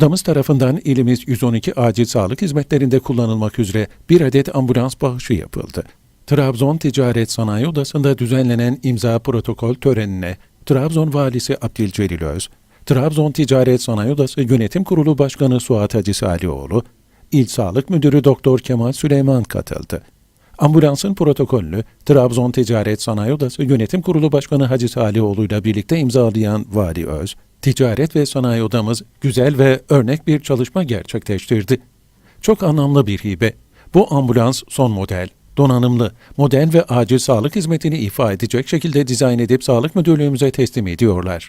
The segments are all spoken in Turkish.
Odamız tarafından ilimiz 112 acil sağlık hizmetlerinde kullanılmak üzere bir adet ambulans bağışı yapıldı. Trabzon Ticaret Sanayi Odası'nda düzenlenen imza protokol törenine Trabzon Valisi Abdülcelil Öz, Trabzon Ticaret Sanayi Odası Yönetim Kurulu Başkanı Suat Hacı Salioğlu, İl Sağlık Müdürü Doktor Kemal Süleyman katıldı. Ambulansın protokolünü Trabzon Ticaret Sanayi Odası Yönetim Kurulu Başkanı Hacı Salioğlu ile birlikte imzalayan Vali Öz, Ticaret ve Sanayi Odamız güzel ve örnek bir çalışma gerçekleştirdi. Çok anlamlı bir hibe. Bu ambulans son model, donanımlı, modern ve acil sağlık hizmetini ifa edecek şekilde dizayn edip Sağlık Müdürlüğümüze teslim ediyorlar.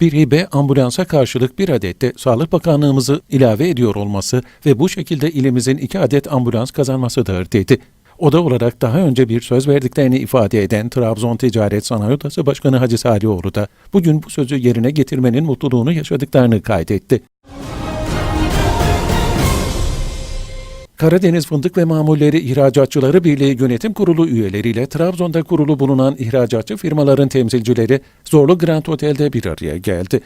Bir hibe ambulansa karşılık bir adet de Sağlık Bakanlığımızı ilave ediyor olması ve bu şekilde ilimizin iki adet ambulans kazanmasıdır dedi. Oda olarak daha önce bir söz verdiklerini ifade eden Trabzon Ticaret Sanayi Odası Başkanı Hacı Salioğlu da bugün bu sözü yerine getirmenin mutluluğunu yaşadıklarını kaydetti. Karadeniz Fındık ve Mamulleri İhracatçıları Birliği Yönetim Kurulu üyeleriyle Trabzon'da kurulu bulunan ihracatçı firmaların temsilcileri Zorlu Grand Otel'de bir araya geldi.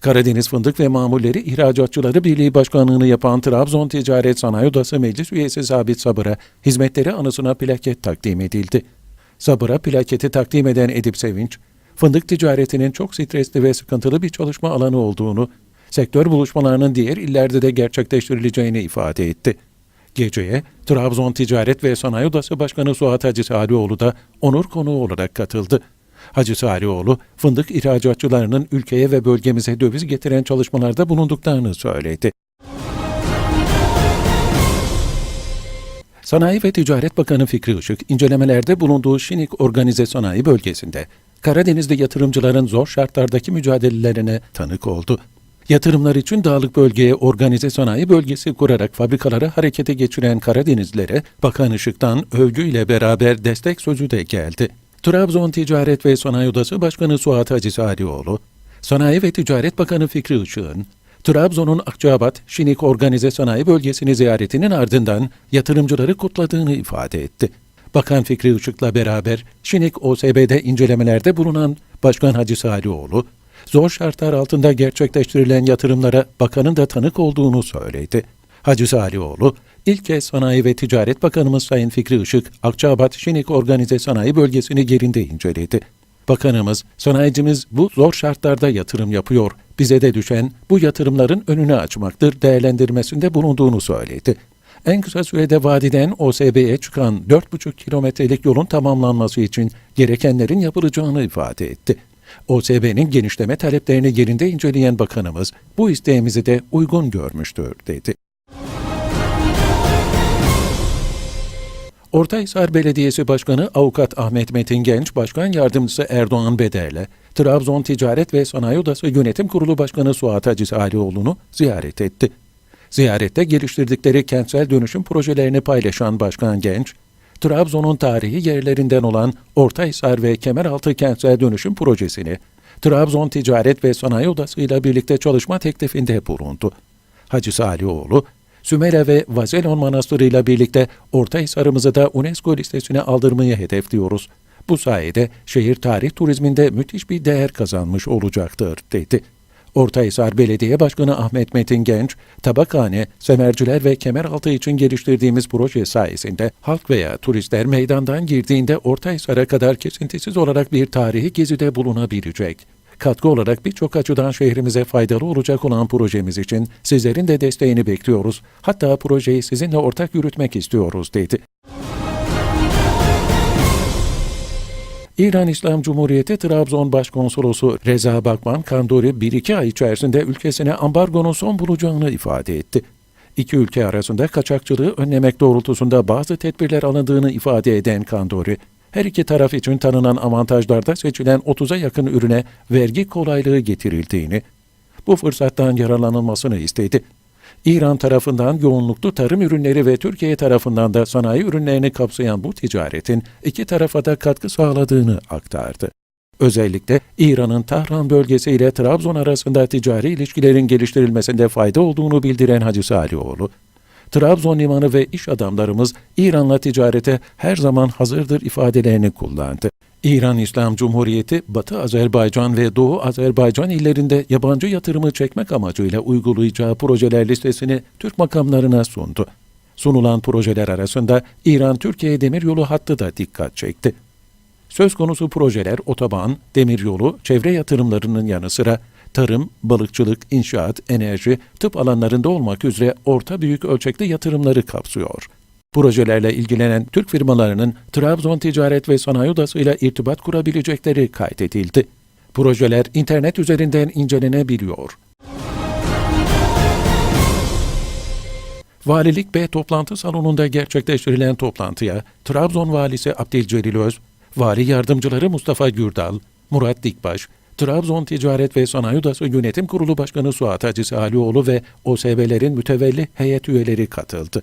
Karadeniz Fındık ve Mamulleri İhracatçıları Birliği Başkanlığını yapan Trabzon Ticaret Sanayi Odası Meclis Üyesi Sabit Sabır'a hizmetleri anısına plaket takdim edildi. Sabır'a plaketi takdim eden Edip Sevinç, fındık ticaretinin çok stresli ve sıkıntılı bir çalışma alanı olduğunu, sektör buluşmalarının diğer illerde de gerçekleştirileceğini ifade etti. Geceye Trabzon Ticaret ve Sanayi Odası Başkanı Suat Hacı Salioğlu da onur konuğu olarak katıldı. Hacı Salioğlu, fındık ihracatçılarının ülkeye ve bölgemize döviz getiren çalışmalarda bulunduklarını söyledi. Sanayi ve Ticaret Bakanı Fikri Işık, incelemelerde bulunduğu Şinik Organize Sanayi Bölgesi'nde Karadeniz'de yatırımcıların zor şartlardaki mücadelelerine tanık oldu. Yatırımlar için dağlık bölgeye organize sanayi bölgesi kurarak fabrikaları harekete geçiren Karadenizlilere Bakan Işık'tan övgüyle beraber destek sözü de geldi. Trabzon Ticaret ve Sanayi Odası Başkanı Suat Hacı Salioğlu, Sanayi ve Ticaret Bakanı Fikri Işık'ın Trabzon'un Akçabat, Şinik Organize Sanayi Bölgesi'ni ziyaretinin ardından yatırımcıları kutladığını ifade etti. Bakan Fikri Işık'la beraber Şinik OSB'de incelemelerde bulunan Başkan Hacı Salioğlu, zor şartlar altında gerçekleştirilen yatırımlara bakanın da tanık olduğunu söyledi. Hacı Salioğlu, ilk kez Sanayi ve Ticaret Bakanımız Sayın Fikri Işık, Akçabat Şinik Organize Sanayi Bölgesi'ni yerinde inceledi. Bakanımız, sanayicimiz bu zor şartlarda yatırım yapıyor. Bize de düşen bu yatırımların önünü açmaktır değerlendirmesinde bulunduğunu söyledi. En kısa sürede vadiden OSB'ye çıkan 4,5 kilometrelik yolun tamamlanması için gerekenlerin yapılacağını ifade etti. OSB'nin genişleme taleplerini yerinde inceleyen bakanımız bu isteğimizi de uygun görmüştür dedi. Ortahisar Belediyesi Başkanı Avukat Ahmet Metin Genç, Başkan Yardımcısı Erdoğan Beder'le Trabzon Ticaret ve Sanayi Odası Yönetim Kurulu Başkanı Suat Hacı Salioğlu'nu ziyaret etti. Ziyarette geliştirdikleri kentsel dönüşüm projelerini paylaşan Başkan Genç, Trabzon'un tarihi yerlerinden olan Ortahisar ve Kemeraltı kentsel dönüşüm projesini Trabzon Ticaret ve Sanayi Odası ile birlikte çalışma teklifinde bulundu. Hacı Salioğlu, Sümele ve Vazelon Manastırı ile birlikte Ortahisar'ımızı da UNESCO listesine aldırmayı hedefliyoruz. Bu sayede şehir tarih turizminde müthiş bir değer kazanmış olacaktır, dedi. Ortahisar Belediye Başkanı Ahmet Metin Genç, tabakhane, semerciler ve kemeraltı için geliştirdiğimiz proje sayesinde halk veya turistler meydandan girdiğinde Ortahisar'a kadar kesintisiz olarak bir tarihi gezide bulunabilecek. Katkı olarak birçok açıdan şehrimize faydalı olacak olan projemiz için sizlerin de desteğini bekliyoruz. Hatta projeyi sizinle ortak yürütmek istiyoruz, dedi. İran İslam Cumhuriyeti Trabzon Başkonsolosu Reza Bakman Kandori 1-2 ay içerisinde ülkesine ambargonun son bulacağını ifade etti. İki ülke arasında kaçakçılığı önlemek doğrultusunda bazı tedbirler alındığını ifade eden Kandori, her iki taraf için tanınan avantajlarda seçilen 30'a yakın ürüne vergi kolaylığı getirildiğini, bu fırsattan yararlanılmasını istedi. İran tarafından yoğunluklu tarım ürünleri ve Türkiye tarafından da sanayi ürünlerini kapsayan bu ticaretin iki tarafa da katkı sağladığını aktardı. Özellikle İran'ın Tahran bölgesi ile Trabzon arasında ticari ilişkilerin geliştirilmesinde fayda olduğunu bildiren Hacı Salioğlu, Trabzon limanı ve iş adamlarımız İran'la ticarete her zaman hazırdır ifadelerini kullandı. İran İslam Cumhuriyeti, Batı Azerbaycan ve Doğu Azerbaycan illerinde yabancı yatırımı çekmek amacıyla uygulayacağı projeler listesini Türk makamlarına sundu. Sunulan projeler arasında İran-Türkiye demiryolu hattı da dikkat çekti. Söz konusu projeler otoban, demiryolu, çevre yatırımlarının yanı sıra tarım, balıkçılık, inşaat, enerji, tıp alanlarında olmak üzere orta büyük ölçekli yatırımları kapsıyor. Projelerle ilgilenen Türk firmalarının Trabzon Ticaret ve Sanayi Odası ile irtibat kurabilecekleri kaydedildi. Projeler internet üzerinden incelenebiliyor. Valilik B toplantı salonunda gerçekleştirilen toplantıya Trabzon Valisi Abdülcelil Vali Yardımcıları Mustafa Gürdal, Murat Dikbaş, Trabzon Ticaret ve Sanayi Odası Yönetim Kurulu Başkanı Suat Hacı Salioğlu ve OSB'lerin mütevelli heyet üyeleri katıldı.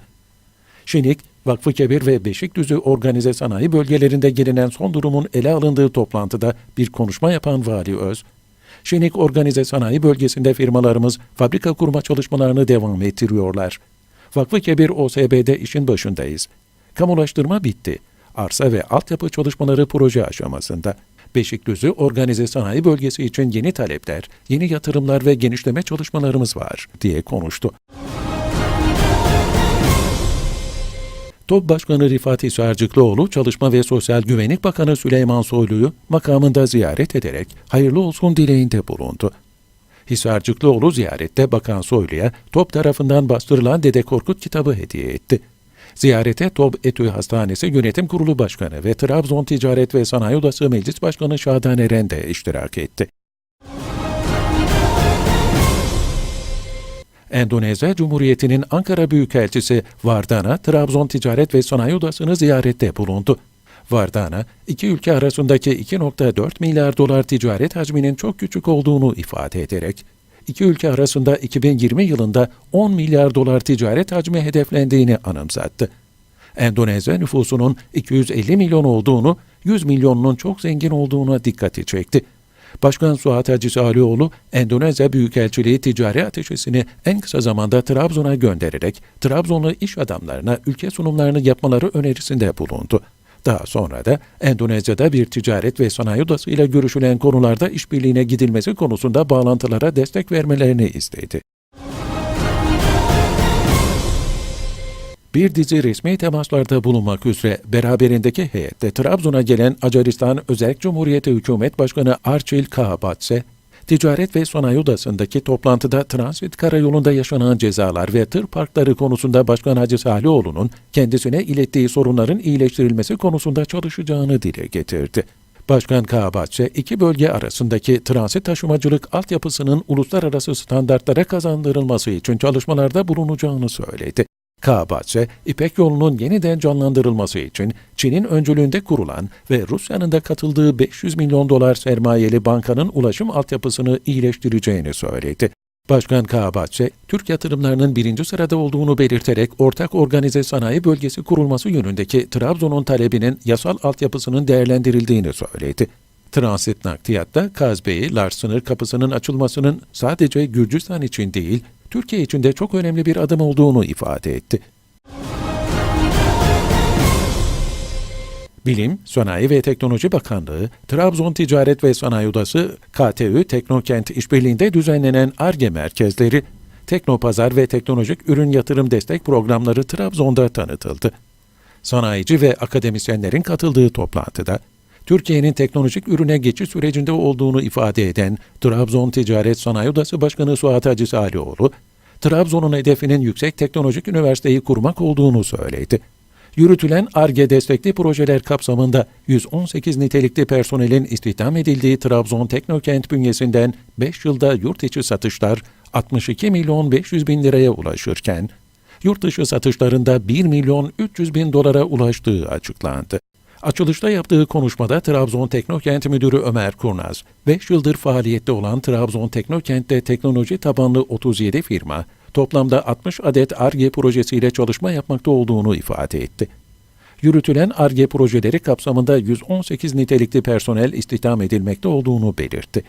Şinik, Vakfı Kebir ve Beşikdüzü organize sanayi bölgelerinde gelinen son durumun ele alındığı toplantıda bir konuşma yapan Vali Öz, Şinik organize sanayi bölgesinde firmalarımız fabrika kurma çalışmalarını devam ettiriyorlar. Vakfı Kebir OSB'de işin başındayız. Kamulaştırma bitti. Arsa ve altyapı çalışmaları proje aşamasında. Beşikdüzü organize sanayi bölgesi için yeni talepler, yeni yatırımlar ve genişleme çalışmalarımız var diye konuştu. TOB Başkanı Rifat Hisarcıklıoğlu, Çalışma ve Sosyal Güvenlik Bakanı Süleyman Soylu'yu makamında ziyaret ederek hayırlı olsun dileğinde bulundu. Hisarcıklıoğlu ziyarette Bakan Soylu'ya TOB tarafından bastırılan Dede Korkut kitabı hediye etti. Ziyarete TOB Etü Hastanesi Yönetim Kurulu Başkanı ve Trabzon Ticaret ve Sanayi Odası Meclis Başkanı Şadan Eren de iştirak etti. Endonezya Cumhuriyeti'nin Ankara Büyükelçisi Vardana, Trabzon Ticaret ve Sanayi Odası'nı ziyarette bulundu. Vardana, iki ülke arasındaki 2.4 milyar dolar ticaret hacminin çok küçük olduğunu ifade ederek, iki ülke arasında 2020 yılında 10 milyar dolar ticaret hacmi hedeflendiğini anımsattı. Endonezya nüfusunun 250 milyon olduğunu, 100 milyonunun çok zengin olduğuna dikkati çekti. Başkan Suat Hacı Alioğlu, Endonezya Büyükelçiliği ticari ateşesini en kısa zamanda Trabzon'a göndererek Trabzonlu iş adamlarına ülke sunumlarını yapmaları önerisinde bulundu. Daha sonra da Endonezya'da bir ticaret ve sanayi odası ile görüşülen konularda işbirliğine gidilmesi konusunda bağlantılara destek vermelerini istedi. bir dizi resmi temaslarda bulunmak üzere beraberindeki heyette Trabzon'a gelen Acaristan Özel Cumhuriyeti Hükümet Başkanı Arçil Kahabatse, Ticaret ve Sanayi Odası'ndaki toplantıda transit karayolunda yaşanan cezalar ve tır parkları konusunda Başkan Hacı Salioğlu'nun kendisine ilettiği sorunların iyileştirilmesi konusunda çalışacağını dile getirdi. Başkan Kahabatse, iki bölge arasındaki transit taşımacılık altyapısının uluslararası standartlara kazandırılması için çalışmalarda bulunacağını söyledi. Kabatse, İpek yolunun yeniden canlandırılması için Çin'in öncülüğünde kurulan ve Rusya'nın da katıldığı 500 milyon dolar sermayeli bankanın ulaşım altyapısını iyileştireceğini söyledi. Başkan Kabatse, Türk yatırımlarının birinci sırada olduğunu belirterek ortak organize sanayi bölgesi kurulması yönündeki Trabzon'un talebinin yasal altyapısının değerlendirildiğini söyledi. Transit nakliyatta Kazbey'i Lars sınır kapısının açılmasının sadece Gürcistan için değil, Türkiye için de çok önemli bir adım olduğunu ifade etti. Bilim, Sanayi ve Teknoloji Bakanlığı, Trabzon Ticaret ve Sanayi Odası, KTÜ Teknokent işbirliğinde düzenlenen ARGE merkezleri, Teknopazar ve Teknolojik Ürün Yatırım Destek Programları Trabzon'da tanıtıldı. Sanayici ve akademisyenlerin katıldığı toplantıda, Türkiye'nin teknolojik ürüne geçiş sürecinde olduğunu ifade eden Trabzon Ticaret Sanayi Odası Başkanı Suat Hacı Salioğlu, Trabzon'un hedefinin yüksek teknolojik üniversiteyi kurmak olduğunu söyledi. Yürütülen ARGE destekli projeler kapsamında 118 nitelikli personelin istihdam edildiği Trabzon Teknokent bünyesinden 5 yılda yurt içi satışlar 62 milyon 500 bin liraya ulaşırken, yurt dışı satışlarında 1 milyon 300 bin dolara ulaştığı açıklandı. Açılışta yaptığı konuşmada Trabzon Teknokent Müdürü Ömer Kurnaz, 5 yıldır faaliyette olan Trabzon Teknokent'te teknoloji tabanlı 37 firma, toplamda 60 adet ARGE projesiyle çalışma yapmakta olduğunu ifade etti. Yürütülen ARGE projeleri kapsamında 118 nitelikli personel istihdam edilmekte olduğunu belirtti.